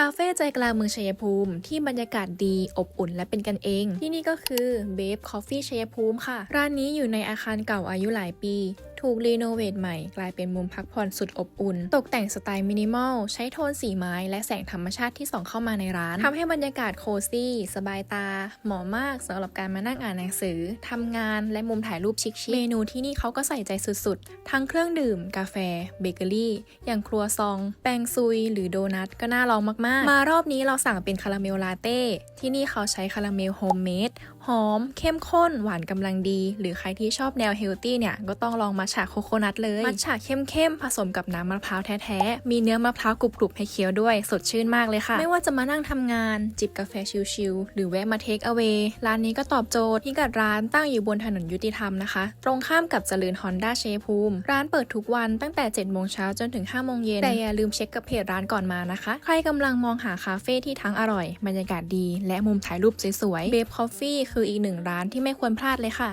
คาเฟ่ใจกลางเมืองชัยภูมิ ที่บรรยากาศดีอบอุ่นและเป็นกันเอง ที่นี่ก็คือเบฟคอฟฟี่ชัยภูมิค่ะ ร้านนี้อยู่ในอาคารเก่าอายุหลายปี ถูกรีโนเวทใหม่กลายเป็นมุมพักผ่อนสุดอบอุ่น ตกแต่งสไตล์มินิมอล ใช้โทนสีไม้และแสงธรรมชาติที่ส่องเข้ามาในร้านทำให้บรรยากาศโคซี่ สบายตา เหมาะมากสำหรับการมานั่งอ่านหนังสือทำงานและมุมถ่ายรูปชิคๆเมนูที่นี่เขาก็ใส่ใจสุดๆ ทั้งเครื่องดื่ม กาแฟ เบเกอรี่ อย่างครัวซอง แปงซุย หรือโดนัทก็น่าลองมากๆ มารอบนี้เราสั่งเป็นคาราเมลลาเต้ที่นี่เขาใช้คาราเมลโฮมเมดหอม เข้มข้น หวานกำลังดี หรือใครที่ชอบแนวเฮลตี้เนี่ยก็ต้องลองมัทฉะโคโคนัทเลย มัทฉะเข้มๆผสมกับน้ำมะพร้าวแท้ๆ มีเนื้อมะพร้าวกรุบๆให้เคี้ยวด้วย สดชื่นมากเลยค่ะ ไม่ว่าจะมานั่งทำงาน จิบกาแฟชิลๆ หรือแวะมาเทคเอา a y ร้านนี้ก็ตอบโจทย์พิกัดร้านตั้งอยู่บนถนนยุติธรรมนะคะ ตรงข้ามกับเจริญฮอนด้าเชยภูมิ ร้านเปิดทุกวันตั้งแต่7โมงเช้าจนถึง5โมงเย็นแต่อย่าลืมเช็คกับเพจร้านก่อนมานะคะ ใครกำลังมองหาคาเฟ่ที่ทั้งอร่อยบรรยากาศดี และมุมถ่ายรูปสวยๆเบฟคอฟฟี่คืออีกหนึ่งร้านที่ไม่ควรพลาดเลยค่ะ